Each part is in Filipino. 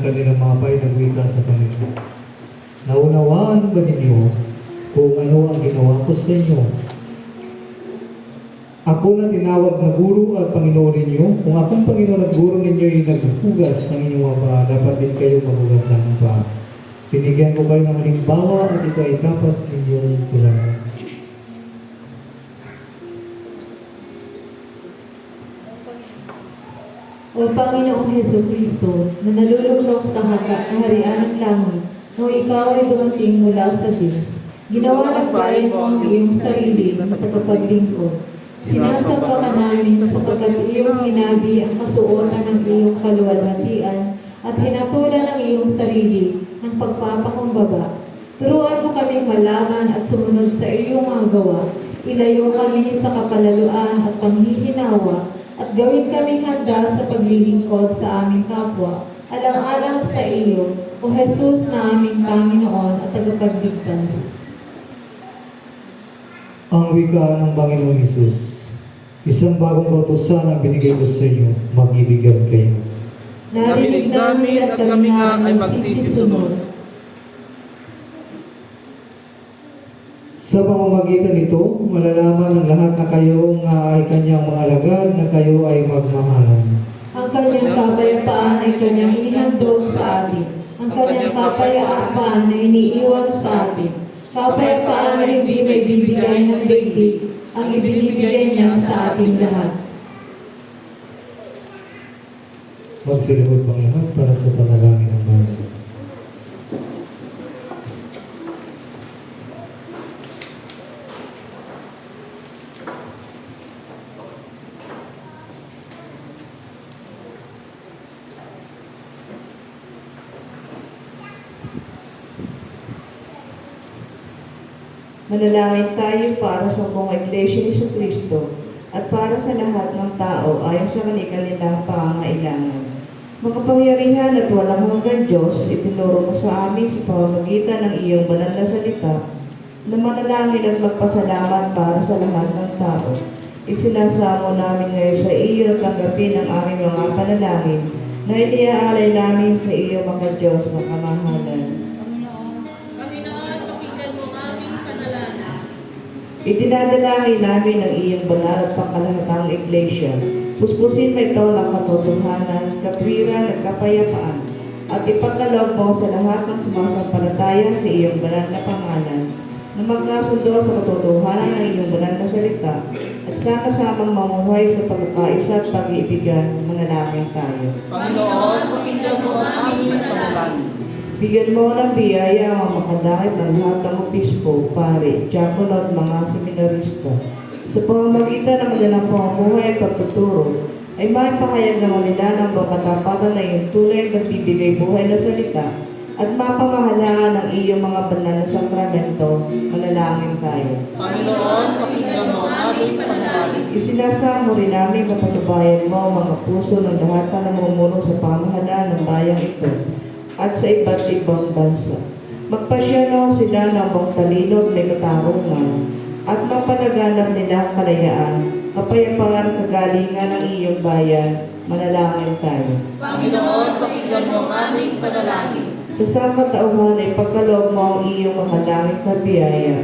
ng kanilang mga painagwika sa Panginoon. Naunawaan ba ninyo kung ano ang ginawa ko sa inyo? Ako na tinawag na guro at Panginoon ninyo, kung akong Panginoon at guro ninyo ay naghuhugas ng inyong mga dapat din kayo maghugas ng paa. Binigyan ko kayo ng halimbawa at ito ay dapat ninyong tularan. O Panginoong Heso Kristo, na nalulunok sa kaharian ng langit, no ikaw ay dumating mula sa Diyos. Ginawa ng bayan mo ang iyong sarili na tagapaglingkod. Sinasamba ka namin sapagkat iyong hinabi ang kasuotan ng iyong kaluwalhatian at hinatulan ng iyong sarili ng pagpapakumbaba. Turuan mo kaming malaman at sumunod sa iyong mga gawa. Ilayo kami sa kapalaluan at panghihinawa at gawin kaming handa sa paglilingkod sa aming kapwa. Alang-alang sa iyo, O Jesus na aming Panginoon at tagapagligtas. Ang wika ng Panginoong Isus, isang bagong kautosan ang binigay ko sa inyo, mag-ibigan kayo. Narinig namin at kami nga ay magsisisunod. Sa pamamagitan nito, malalaman ng lahat na kayo nga ay kanyang mga alagad na kayo ay magmahalan. Ang kanyang kapayapaan ay kanyang ihandog sa atin. Ang kanyang kapayapaan ay iniiwan sa atin. Kapayapaan na hindi may bibigay ng daigdig. Ang ibinibigay niya sa ating lahat. Magsilihod pang lahat para sa panalangin ng bayan. Manalangin tayo para sa buong Iglesia ni Kristo at para sa lahat ng tao ayon sa kanilang pangangailangan. Makapangyarihan at walang hanggan Diyos, itinuro mo sa amin sa pamamagitan ng iyong banal na salita na manalangin at magpasalamat para sa lahat ng tao. Isinasamo namin ngayon sa iyo at tanggapin ang aming mga panalangin na iniaalay namin sa iyo mga Diyos na kamahalan. Itinadalangin namin ang iyong banal at pangkalahatang iglesia. Puspusin mo ito ng katotohanan, katwiran at kapayapaan. At ipagkaloob mo sa lahat ng sumasampalataya sa iyong banal na pangalan na magkasundo sa katotohanan ng iyong banal na salita at sama-samang mamuhay sa pagkakaisa at pag-iibigan, manalangin tayo. Panginoon, pakinggan mo ang aming. Bigyan mo ng biyaya ang mga makadakit ng lahat ng obispo, pare, diakono at mga seminarista. Sa pamamagitan ng kanilang pamumuhay at pagtuturo, ay maipahayag naman nila ng katapatan na iyong tunay at nagbibigay buhay na salita at mapamahalaan ang iyong mga banal na sakramento, manalangin tayo. Panginoon, pakinggan mo aming panalangin. Isinasamo rin namin kapatubayan mo ang mga puso ng lahat na namumuno sa pamahalaan ng bayang ito at sa iba't ibang bansa. Magpasya no sila ng buong talino at may katarungan at mapanaganap nila ang kalayaan, kapayapaan kagalingan ng iyong bayan, manalangin tayo. Panginoon, pakinggan mo ang aming panalangin. Sa samatauhan ay pagkaloob mo ang iyong mga langit na biyaya.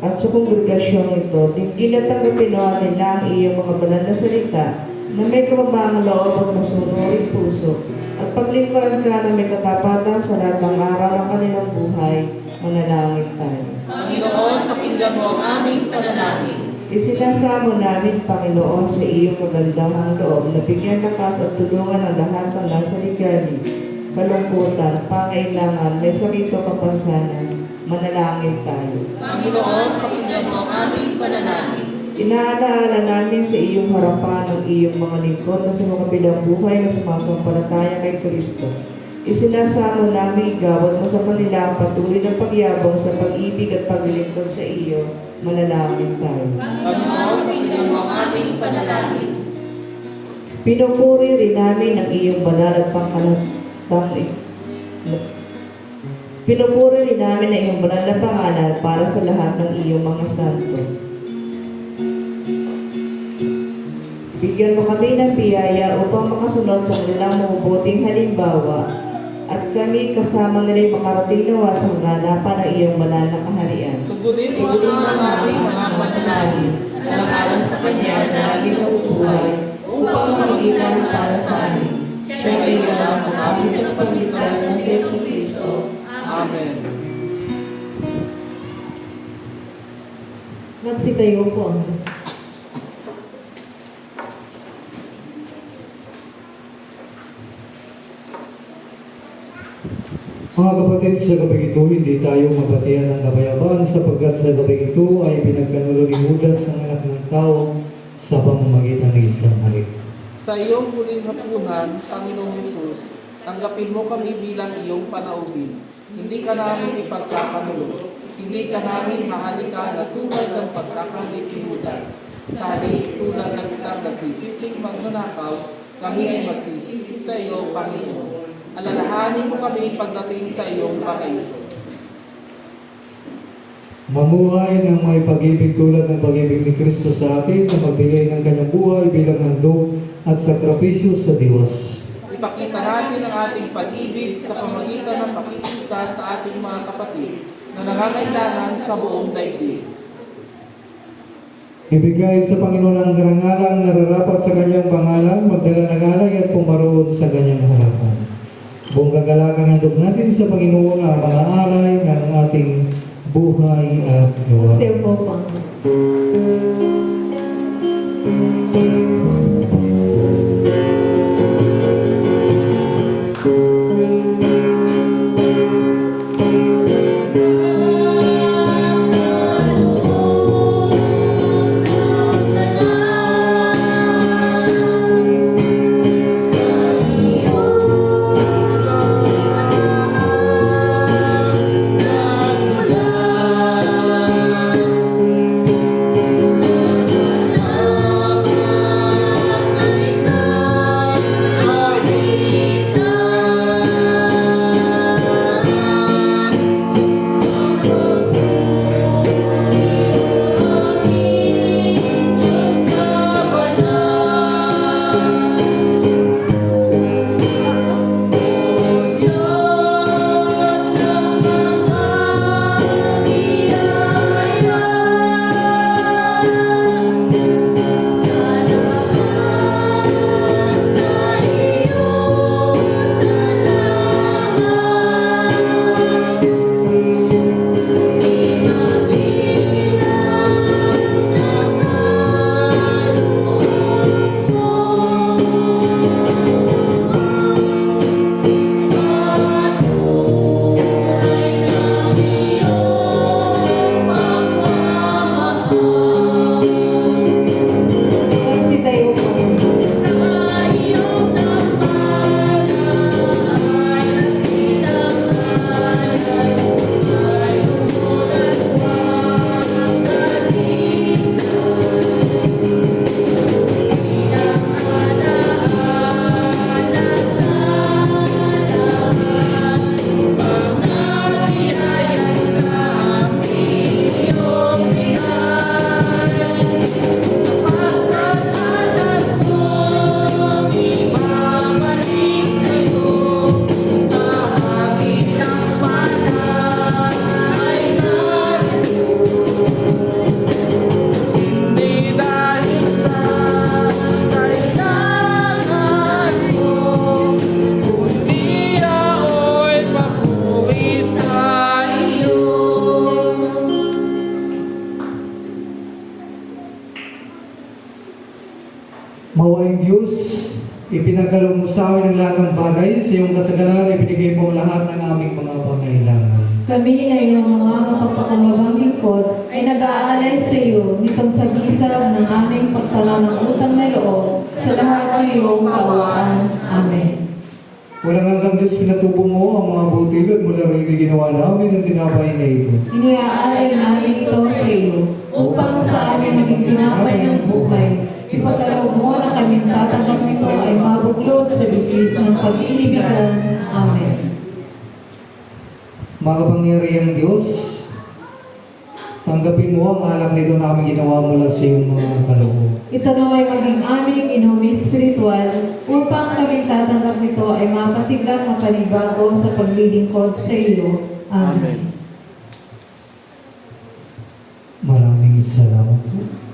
At sa kongregasyong ito, tingin at mo nila ang iyong mga banal na salita na may kababang loob at masunuring puso paglingkuran ka na may katapatan sa lahat ng araw ng kanilang buhay, manalangin tayo. Panginoon, pakinggan mo ang aming panalangin. Isinasamo namin, Panginoon, sa iyong magandahang loob na bigyan lakas at tulungan ang lahat ng nasa ligalig, kalungkutan, pangailangan, may sakit o kapansanan. Manalangin tayo. Panginoon, pakinggan mo ang aming panalangin. Inaalaala namin sa iyong harapan ang iyong mga lingkod na sa mga bilang buhay na sumasampalataya kay Kristo. Isinasamo namin igawad mo sa kanila ang patuloy na pagyabong sa pag-ibig at paglilingkod sa iyo. Manalangin tayo. Panginoon, pakinggan mo ang aming panalangin. Pinupuri rin namin ang iyong banal at pangkalatang Pinupuri rin namin ang iyong banal na pangalan para sa lahat ng iyong mga santo. Bigyan mo kami ng biyaya upang makasunod sa kanilang mabubuting halimbawa at kami kasama nila makarating nawa sa kaganapan ng iyong banal na kaharian. Tugunin mo ang aming mga panalangin na nakalan sa Kanya na laging nabubuhay upang magitan para sa amin. Siya ay ang aming tagapagligtas na si Yesu Cristo. Amen. Magsitayo po ang Mga kapatid, sa gabi ito, hindi tayo mabatian ng kabayabaan sapagkat sa gabi ito ay pinagkanulo ni Judas ang anak ng tao sa pamamagitan ng isang halik. Sa iyong huling hapunan, Panginoong Yesus, tanggapin mo kami bilang iyong panaubin. Hindi ka namin ipagkakanulo. Hindi ka namin mahalikan na tulad ng pagkakalik ni Judas. Sa halip tulad ng isang nagsisising magnanakaw, kami ay magsisisi sa iyo, Panginoon. Alalahanin mo kami pagdating sa iyong paraiso. Mamuhay ng may pag-ibig tulad ng pag-ibig ni Kristo sa atin na magbigay ng kanyang buhay bilang handog at sakripisyo sa Diyos. Ipakita natin ang ating pag-ibig sa pamagitan ng pakikisa sa ating mga kapatid na nangangailangan sa buong daigdig. Ibigay sa Panginoon ang karangalang nararapat sa kanyang pangalan, magdala ng alay at pumaroon sa kanyang harapan. Buong kagalakan handog natin sa Panginoon ang mga ng ating buhay at gawa. Magsitayo po po upang sa amin maging tinapay ng buhay. Ipagkaloob mo na kaming tatanggap nito ay mabuklod sa bigis ng pag-iibigan. Amen. Mga kapangyarihang Diyos, tanggapin mo ang alak nito na aming ginawa mula sa iyong mga kaloob. Ito naway maging aming inumin spiritual upang kaming tatanggap nito ay mapasiglang mapanibago sa paglilingkod sa iyo. Amen. Maraming salamat po. Manalangin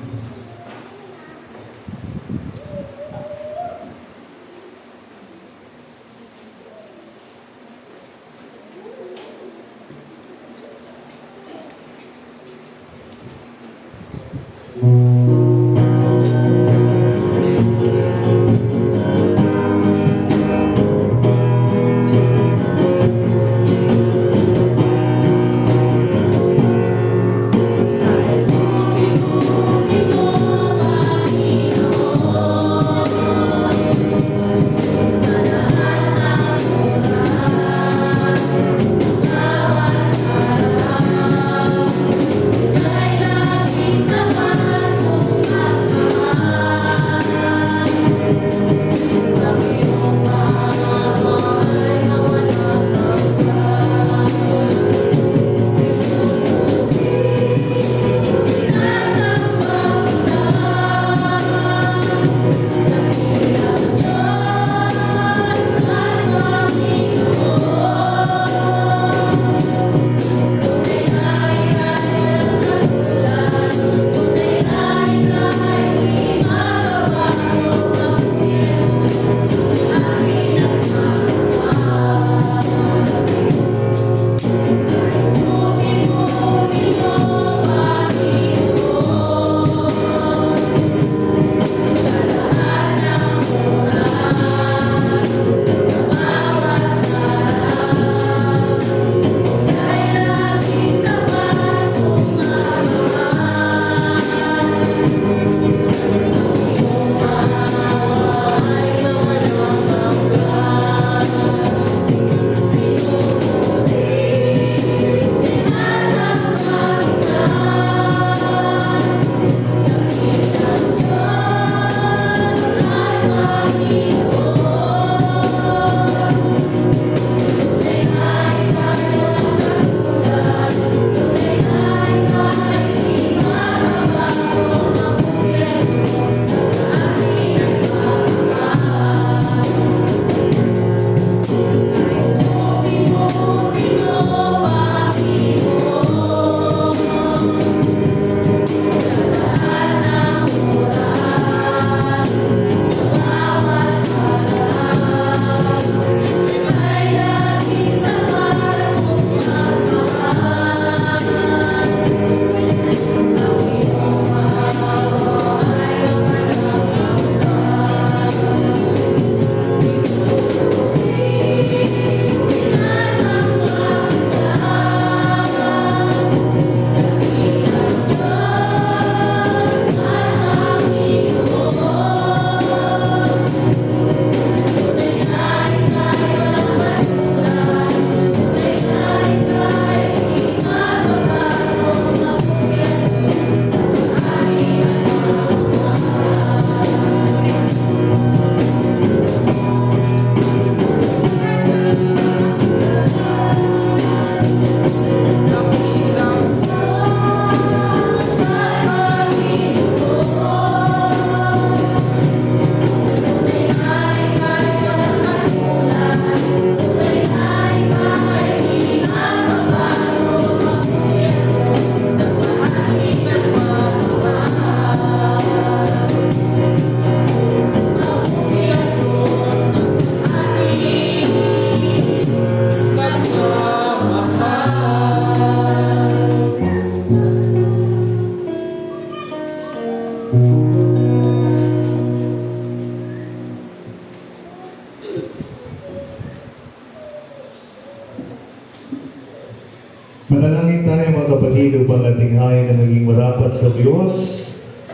hayin na maging marapat sa Diyos,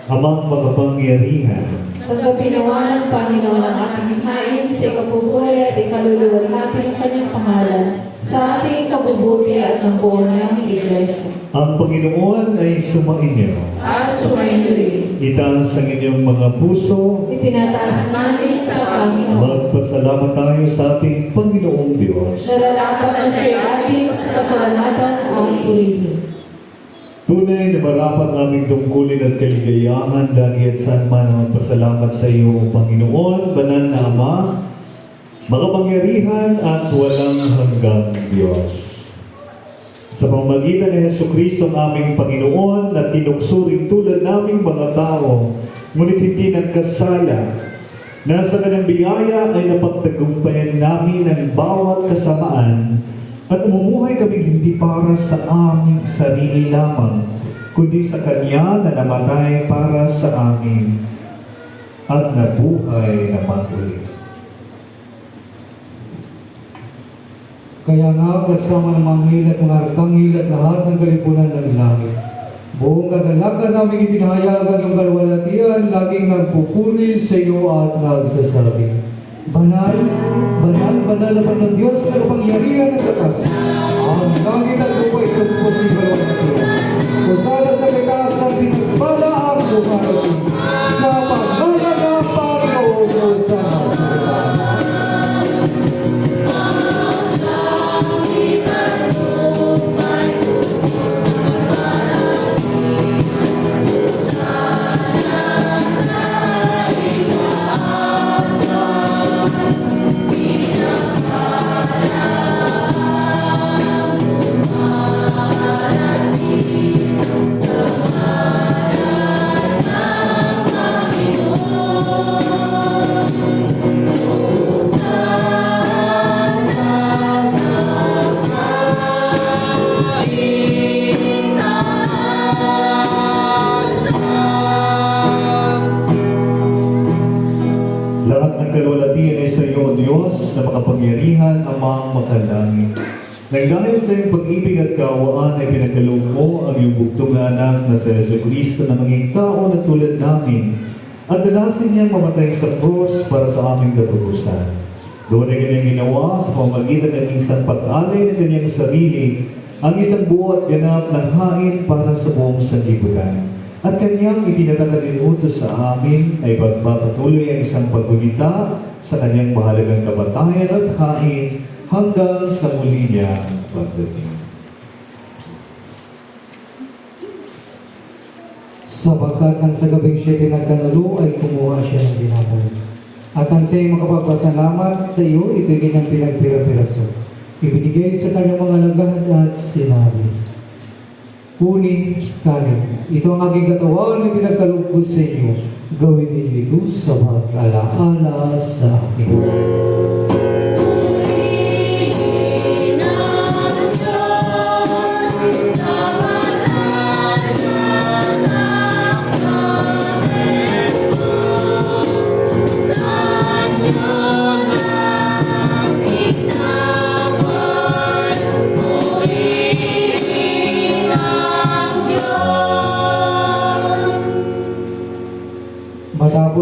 amang makapangyarihan. Pagkapinawa ng Panginoon ang ating hain sa ikapubuhay at ikaluluwalhati ng kanyang pangalan sa ating kabubuti at ng buong niyang iglesia. Ang Panginoon ay sumainyo. At sumayin rin, Itaas ang inyong mga puso. itinataas namin sa Panginoon. Magpasalamat tayo sa ating Panginoong Diyos. Nararapat na siya ating sa kapalanatan ang purihin. Tunay na marapat naming tungkulin at kaligayahan dahil saan man ang magpasalamat sa iyo, Panginoon, banal na Ama, makapangyarihan at walang hanggang Diyos. Sa pamamagitan ni Yesu Kristo ang aming Panginoon na tinuksuring tulad naming mga tao, ngunit hindi nagkasala, na sa kanyang biyaya ay napagtagumpayan namin ang bawat kasamaan at umumuhay kami hindi para sa aming sarili lamang, kundi sa Kanya na namatay para sa amin at nabuhay na matuloy. Kaya nga, kasama ng mga ngil at mga arkanghel at lahat ng kalipunan ng langit. Buong kagalakan namin ipinahayagan yung kalwalatian, laging nagpupuri sa iyo at nagsasabi. Banal, banal, banal naman ng Diyos na kapangyarihan at katas. Ang langit at lupa ay tungkol ng kalwalatian. Kusala sa kitaas ng pinagpala ang dumarating. Sa pangalan Na makapangyarihan amang makalangit. Nang dahil sa iyong pag-ibig at kaawaan ay pinagkaloob mo ang iyong bugtong na anak na sa Yeso Kristo na maging tao na tulad namin at dalasin niyang mamatay sa cross para sa aming katurusan. Doon ay kanyang ginawa sa pamagitan ng isang pag-alay ng kanyang sarili ang isang buo at ganap ng hain para sa buong sanlibutan. At kanyang itinatagad din utos sa amin ay pagpapatuloy ang isang paggunita sa kanyang mahalagang kamatayan at hain hanggang sa muli niyang pagdating. sapagkat ang sa gabing siya pinagkanulo ay kumuha siya ng dinamon. At ang siya'y makapagpasalamat sa iyo, ito'y kanyang pinagpira-piraso. Ibinigay sa kanyang mga lagad at sinabi, Kunin, kanin. Ito ang aking katawan na pinagkalugod sa inyo. Gawin ninyo ito sa pag-alaala sa akin.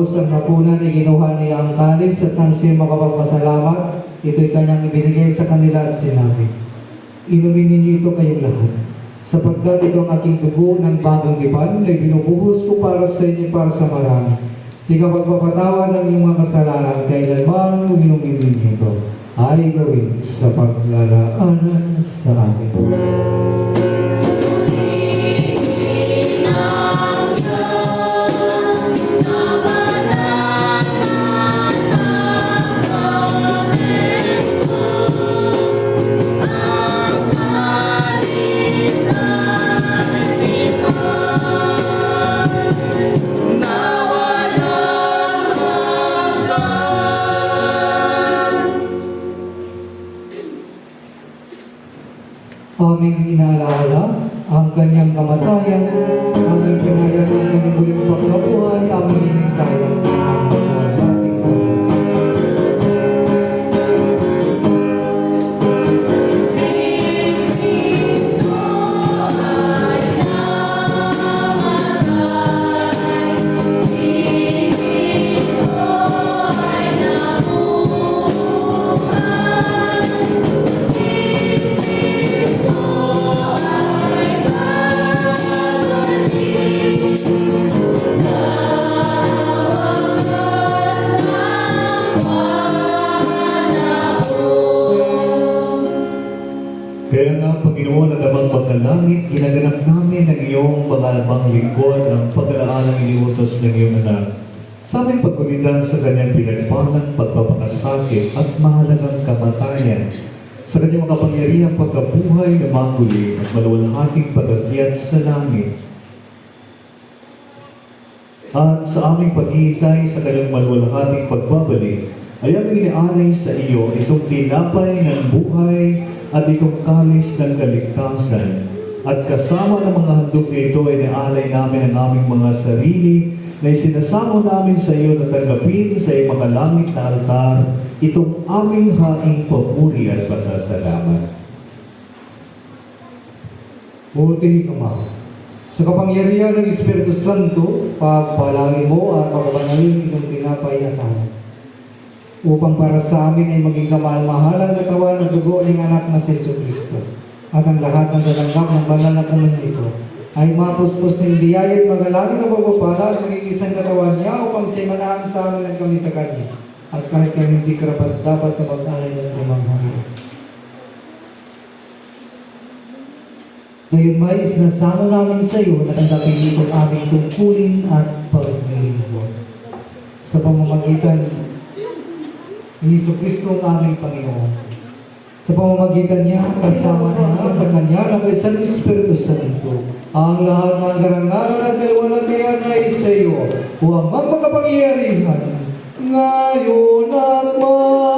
Matapos ang hapunan ay ginuha niya ang kalis at nang siya makapagpasalamat, ito'y kanyang ibinigay sa kanila at sinabi, Inumin ninyo ito kayong lahat, sapagkat ito ang aking dugo ng bagong iban na binubuhos ko para sa inyo para sa marami. Sige pagpapatawa ng iyong mga kasalanan kailanman inumin ninyo ito ay gawin sa paglalaanan sa akin. Kamatayan, aming pinayang ang kanyang muling pagkabuhay, pagkulitan sa kanyang pinagpalang pagpapakasakit at mahalagang kamatayan, sa kanyang makapangyarihang pagkabuhay na makuli at maluwalhating pagakyat sa langit. At sa aming paghihintay sa kanyang maluwalhating pagbabalik, ay aming inialay sa iyo itong tinapay ng buhay at itong kalis ng kaligtasan. At kasama ng mga handog na ito ay nialay namin ang aming mga sarili na isinasamo namin sa iyo na tanggapin sa iyong makalangit na altar itong aming haing papuri at pasasalamat. Buti ka ma. Sa kapangyarihan ng Espiritu Santo, pagpalangin mo at pagpapanalin itong tinapay at hanap. Upang para sa amin ay maging kamahal-mahalang katawan ng dugo ng anak na si Yesu Cristo. At ang lahat ng dalanggap ng banal na komunito ay mapuspos ng biyaya at magalangin ng pagpapala at maging isang katawan niya upang siya manahan sa amin at kami sa kanya. At kahit kami hindi karapat dapat na mag-alay ng limang hangin. Ngayon may isinasamo namin sa iyo na tanggapin itong aming tungkulin at paglilingkod. Sa pamamagitan ni Iso Kristo ang aming Panginoon. Sa pamamagitan niya, kasama niya sa Kanya ng isang Espiritu Santo, ang lahat ng karangalan at kaliwanatian ay sa iyo, o ang magmakapangyarihan, ngayon at magpakailanman.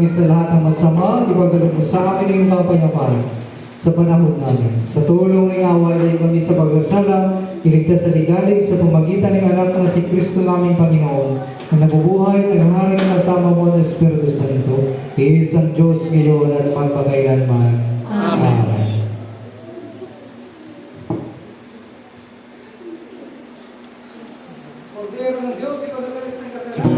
Kami sa lahat ng masama, ipagdalo mo sa amin ang kapayapaan sa panahon namin. Sa tulong ng awa, ilay kami sa pagkasala, iligtas sa ligalig sa pamagitan ng anak na si Kristo naming Panginoon, na nabubuhay at nangaring kasama mo ng Espiritu Santo, isang Diyos ngayon at magpakailanman. Amen. Kordero ng Diyos, ikaw nagalis ng kasalanan.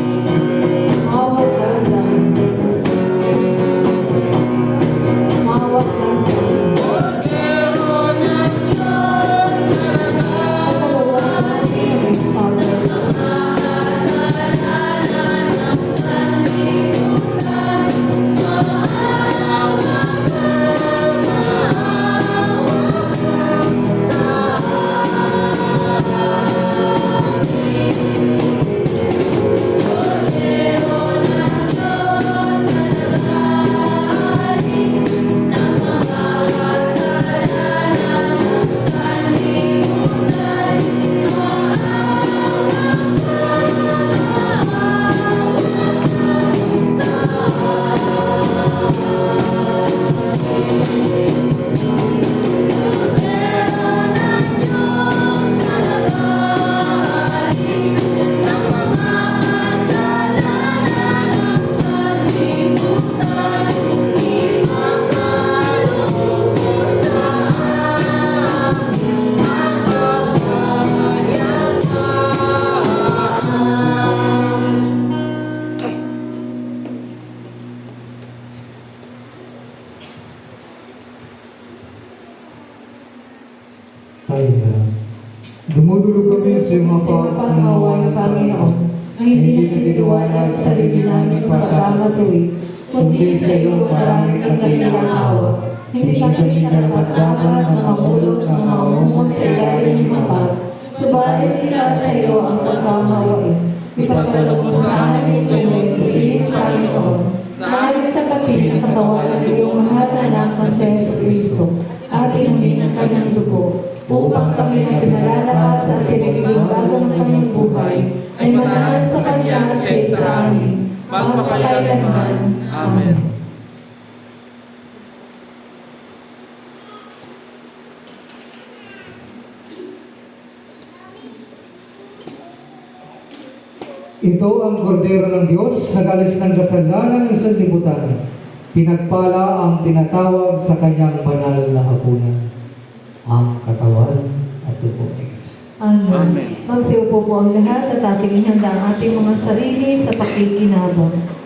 tell Isa sa iyo ang pagkamawain. Ipagkaloob mo sa amin may tuwing Panginoon. Maalit sa kapil ang katawan ng iyong mahal na anak na si Yesu Cristo. Atin humin ang kanyang dugo upang kami na pinalalakas at pinagbabago ng kanyang buhay ay manahan sa kanya siya sa amin. Magpakailanman. Amen. Ito ang kordero ng Diyos, nagalis ng kasalanan ng sanlibutan. Pinagpala ang tinatawag sa kanyang banal na hapunan. Ang katawan at dugo ni Kristo. Amen. Amen. Magsiupo po ang lahat at ating ihanda ang ating mga sarili sa pakikinabang.